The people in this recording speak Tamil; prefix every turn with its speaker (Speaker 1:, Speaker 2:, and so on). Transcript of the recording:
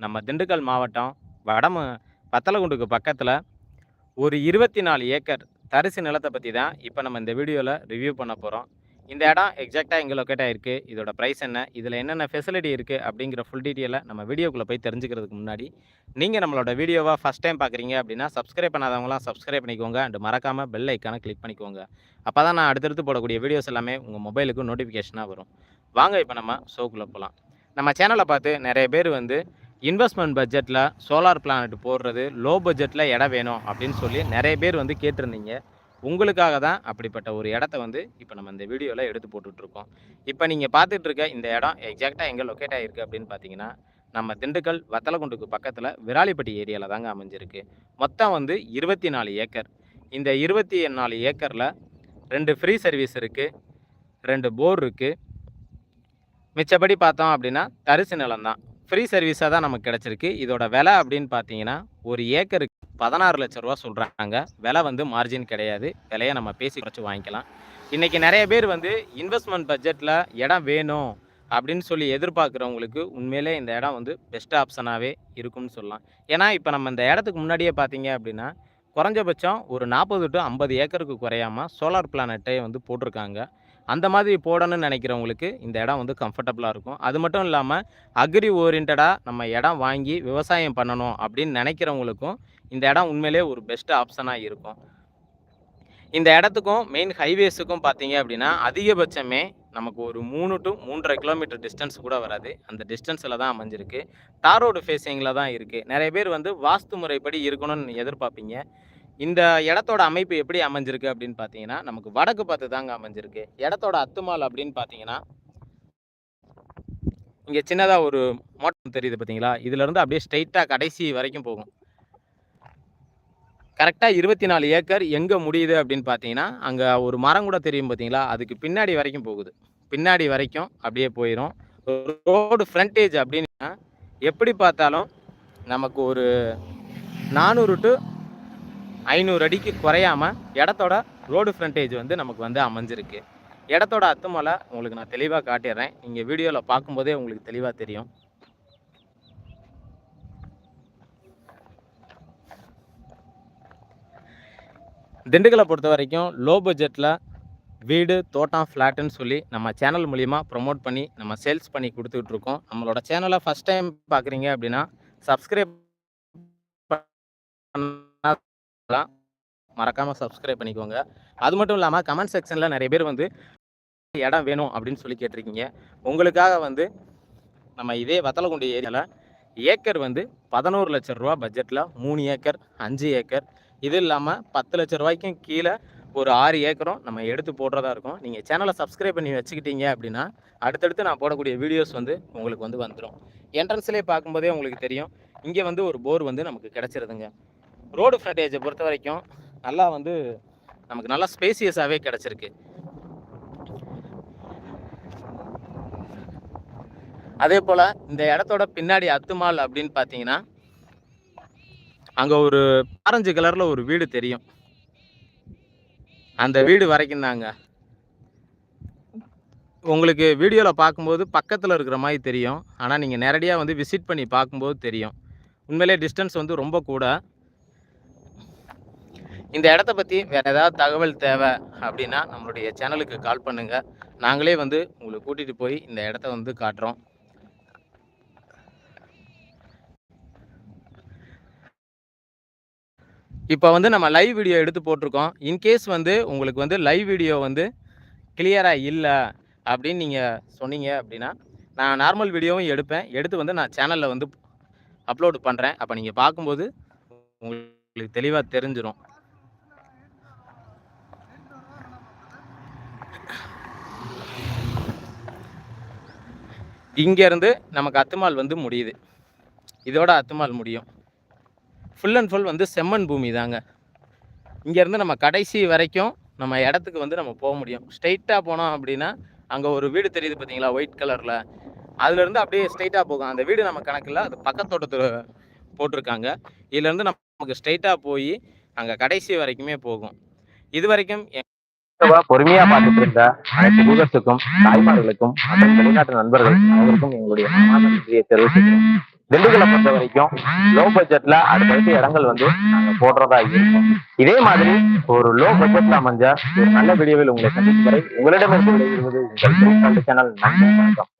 Speaker 1: நம்ம திண்டுக்கல் மாவட்டம் வடம வத்தலகுண்டுக்கு பக்கத்தில் ஒரு இருபத்தி நாலு ஏக்கர் தரிசு நிலத்தை பற்றி தான் இப்போ நம்ம இந்த வீடியோவில் ரிவ்யூ பண்ண போகிறோம் இந்த இடம் எக்ஸாக்டாக எங்கே லொக்கேட் ஆகிருக்கு இதோட ப்ரைஸ் என்ன இதில் என்னென்ன ஃபெசிலிட்டி இருக்குது அப்படிங்கிற ஃபுல் டீட்டெயிலை நம்ம வீடியோக்குள்ளே போய் தெரிஞ்சுக்கிறதுக்கு முன்னாடி நீங்கள் நம்மளோட வீடியோவாக ஃபஸ்ட் டைம் பார்க்குறீங்க அப்படின்னா சப்ஸ்கிரைப் பண்ணாதவங்களாம் சப்ஸ்கிரைப் பண்ணிக்கோங்க அண்ட் மறக்காமல் பெல் ஐக்கானை கிளிக் பண்ணிக்கோங்க. அப்போ தான் நான் அடுத்தடுத்து போடக்கூடிய வீடியோஸ் எல்லாமே உங்கள் மொபைலுக்கு நோட்டிஃபிகேஷனாக வரும். வாங்க இப்போ நம்ம ஷோக்குள்ளே போகலாம் நம்ம சேனலை பார்த்து நிறைய பேர் வந்து இன்வெஸ்ட்மெண்ட் பட்ஜெட்டில் சோலார் பிளானட் போடுறது லோ பட்ஜெட்டில் இடம் வேணும் அப்படின்னு சொல்லி நிறைய பேர் வந்து கேட்டிருந்தீங்க. உங்களுக்காக தான் அப்படிப்பட்ட ஒரு இடத்த வந்து இப்போ நம்ம இந்த வீடியோவில் எடுத்து போட்டுட்ருக்கோம். இப்போ நீங்கள் பார்த்துட்டு இருக்க இந்த இடம் எக்ஸாக்டாக எங்கே லொக்கேட் ஆகிருக்கு அப்படின்னு பார்த்தீங்கன்னா நம்ம திண்டுக்கல் வத்தலகுண்டுக்கு பக்கத்தில் விராலிப்பட்டி ஏரியாவில் தாங்க அமைஞ்சிருக்கு. மொத்தம் வந்து இருபத்தி நாலு ஏக்கர். இந்த இருபத்தி நாலு ஏக்கரில் ரெண்டு ஃப்ரீ சர்வீஸ் இருக்குது ரெண்டு போர் இருக்குது மிச்சப்படி பார்த்தோம் அப்படின்னா தரிசு நிலம் தான் ஃப்ரீ சர்வீஸாக தான் நமக்கு கிடச்சிருக்கு. இதோட விலை அப்படின்னு பார்த்தீங்கன்னா ஒரு ஏக்கருக்கு பதினாறு லட்ச ரூபா சொல்கிறாங்க விலை வந்து மார்ஜின் கிடையாது. விலையை நம்ம பேசி குறைச்சி வாங்கிக்கலாம். இன்றைக்கி நிறைய பேர் வந்து இன்வெஸ்ட்மெண்ட் பட்ஜெட்டில் இடம் வேணும் அப்படின்னு சொல்லி எதிர்பார்க்குறவங்களுக்கு உண்மையிலே இந்த இடம் வந்து பெஸ்ட் ஆப்ஷனாகவே இருக்கும்னு சொல்லலாம். ஏன்னா இப்போ நம்ம இந்த இடத்துக்கு முன்னாடியே பார்த்தீங்க அப்படின்னா குறைஞ்சபட்சம் ஒரு நாற்பது டு ஐம்பது ஏக்கருக்கு குறையாமல் சோலார் பிளானட்டை வந்து போட்டிருக்காங்க. அந்த மாதிரி போடணும்னு நினைக்கிறவங்களுக்கு இந்த இடம் வந்து கம்ஃபர்டபுளாக இருக்கும். அது மட்டும் இல்லாமல் அக்ரி ஓரியன்டாக நம்ம இடம் வாங்கி விவசாயம் பண்ணணும் அப்படின்னு நினைக்கிறவங்களுக்கும் இந்த இடம் உண்மையிலே ஒரு பெஸ்ட் ஆப்ஷனாக இருக்கும். இந்த இடத்துக்கும் மெயின் ஹைவேஸுக்கும் பார்த்தீங்க அப்படின்னா அதிகபட்சமே நமக்கு ஒரு மூணு டு மூன்றரை கிலோமீட்டர் டிஸ்டன்ஸ் கூட வராது. அந்த டிஸ்டன்ஸில் தான் அமைஞ்சிருக்கு. தார் ரோடு ஃபேஸிங்கில் தான் இருக்குது நிறைய பேர் வந்து வாஸ்து முறைப்படி இருக்கணும்னு எதிர்பார்ப்பீங்க. இந்த இடத்தோட அமைப்பு எப்படி அமைஞ்சிருக்கு அப்படின்னு பார்த்தீங்கன்னா நமக்கு வடக்கு பார்த்து தாங்க அமைஞ்சிருக்கு. இடத்தோட அத்துமால் அப்படின்னு பார்த்தீங்கன்னா இங்கே சின்னதாக ஒரு மோட்டம் தெரியுது பார்த்தீங்களா? இதுலேருந்து அப்படியே ஸ்ட்ரைட்டாக கடைசி வரைக்கும் போகும். கரெக்டாக இருபத்தி நாலு ஏக்கர் எங்கே முடியுது அப்படின்னு பார்த்தீங்கன்னா அங்கே ஒரு மரம் கூட தெரியும் பார்த்தீங்களா? அதுக்கு பின்னாடி வரைக்கும் போகுது. பின்னாடி வரைக்கும் அப்படியே போயிடும் ரோடு ஃப்ரண்டேஜ் அப்படின்னா எப்படி பார்த்தாலும் நமக்கு ஒரு நானூறு டு ஐநூறு அடிக்கு குறையாமல் இடத்தோட ரோடு ஃப்ரண்டேஜ் வந்து நமக்கு வந்து அமைஞ்சிருக்கு. இடத்தோட அத்துமலை உங்களுக்கு நான் தெளிவாக காட்டிடுறேன். நீங்கள் வீடியோவில் பார்க்கும்போதே உங்களுக்கு தெளிவாக தெரியும். திண்டுக்கலை பொறுத்த வரைக்கும் லோ பட்ஜெட்டில் வீடு தோட்டம் ஃப்ளாட்டுன்னு சொல்லி நம்ம சேனல் மூலிமா ப்ரொமோட் பண்ணி நம்ம சேல்ஸ் பண்ணி கொடுத்துட்ருக்கோம் நம்மளோட சேனலை ஃபஸ்ட் டைம் பார்க்குறீங்க அப்படின்னா சப்ஸ்கிரைப் மறக்காமல் சப்ஸ்கிரைப் பண்ணிக்கோங்க. அது மட்டும் இல்லாமல் கமெண்ட் செக்ஷனில் நிறைய பேர் வந்து இடம் வேணும் அப்படின்னு சொல்லி கேட்டிருக்கீங்க. உங்களுக்காக வந்து நம்ம இதே வத்தலகுண்டி ஏரியாவில் ஏக்கர் வந்து பதினோரு லட்ச ரூபா பட்ஜெட்டில் மூணு ஏக்கர் அஞ்சு ஏக்கர். இது இல்லாமல் பத்து லட்ச ரூபாய்க்கும் கீழே ஒரு ஆறு ஏக்கரும் நம்ம எடுத்து போடுறதா இருக்கும். நீங்கள் சேனலை சப்ஸ்கிரைப் பண்ணி வச்சுக்கிட்டீங்க அப்படின்னா அடுத்தடுத்து நான் போடக்கூடிய வீடியோஸ் வந்து உங்களுக்கு வந்து வந்துடும் என்ட்ரன்ஸ்லேயே பார்க்கும்போதே உங்களுக்கு தெரியும். இங்கே வந்து ஒரு போர் வந்து நமக்கு கிடச்சிருதுங்க. ரோடு ஃப்ரண்டேஜை பொறுத்த வரைக்கும் நல்லா வந்து நமக்கு நல்லா ஸ்பேசியஸாகவே கிடச்சிருக்கு. அதே போல் இந்த இடத்தோட பின்னாடி அத்துமால் அப்படின்னு பார்த்தீங்கன்னா அங்கே ஒரு ஆரஞ்சு கலரில் ஒரு வீடு தெரியும். அந்த வீடு வரைக்கும் தாங்க. உங்களுக்கு வீடியோவில் பார்க்கும்போது பக்கத்தில் இருக்கிற மாதிரி தெரியும். ஆனால் நீங்கள் நேரடியாக வந்து விசிட் பண்ணி பார்க்கும்போது தெரியும். உண்மையிலே டிஸ்டன்ஸ் வந்து ரொம்ப கூட. இந்த இடத்த பற்றி வேறு ஏதாவது தகவல் தேவை அப்படின்னா நம்மளுடைய சேனலுக்கு கால் பண்ணுங்கள் நாங்களே வந்து உங்களை கூட்டிகிட்டு போய் இந்த இடத்த வந்து காட்டுறோம். இப்போ வந்து நம்ம லைவ் வீடியோ எடுத்து போட்டிருக்கோம். இன்கேஸ் வந்து உங்களுக்கு வந்து லைவ் வீடியோ வந்து கிளியராக இல்லை அப்படின்னு நீங்கள் சொன்னீங்க அப்படின்னா நான் நார்மல் வீடியோவும் எடுப்பேன். எடுத்து வந்து நான் சேனலில் வந்து அப்லோடு பண்ணுறேன் அப்போ நீங்கள் பார்க்கும்போது உங்களுக்கு தெளிவாக தெரிஞ்சிடும் இங்கேருந்து நமக்கு அத்துமால் வந்து முடியுது. இதோட அத்துமால் முடியும். ஃபுல் அண்ட் ஃபுல் வந்து செம்மண் பூமி தாங்க. இங்கேருந்து நம்ம கடைசி வரைக்கும் நம்ம இடத்துக்கு வந்து நம்ம போக முடியும். ஸ்ட்ரைட்டாக போனோம் அப்படின்னா அங்கே ஒரு வீடு தெரியுது பார்த்தீங்களா? ஒயிட் கலரில் அதுலேருந்து அப்படியே ஸ்ட்ரைட்டாக போகும். அந்த வீடு நம்ம கணக்கில் அது பக்கத்தோட்டத்தில் போட்டிருக்காங்க. இதுலேருந்து நமக்கு ஸ்ட்ரைட்டாக போய் அங்கே கடைசி வரைக்குமே போகும். இது வரைக்கும்
Speaker 2: பொறுமையா பார்த்துட்டு இருந்த அனைத்து ஊகத்துக்கும் தாய்மார்களுக்கும் மற்றும் வெளிநாட்டு நண்பர்கள் அவருக்கும் எங்களுடைய மனமார்ந்த நன்றியை தெரிவித்துக்கிறோம் திண்டுக்கலை பொறுத்த வரைக்கும் லோ பட்ஜெட்ல அடுத்தடுத்து இடங்கள் வந்து நாங்க போடுறதா இருக்கோம். இதே மாதிரி ஒரு லோ பட்ஜெட்ல அமைஞ்ச ஒரு நல்ல வீடியோவில் உங்களை சந்திக்கும் வரை உங்களிடமிருந்து விடைபெறுவது உங்கள் சேனல் நன்றி வணக்கம்.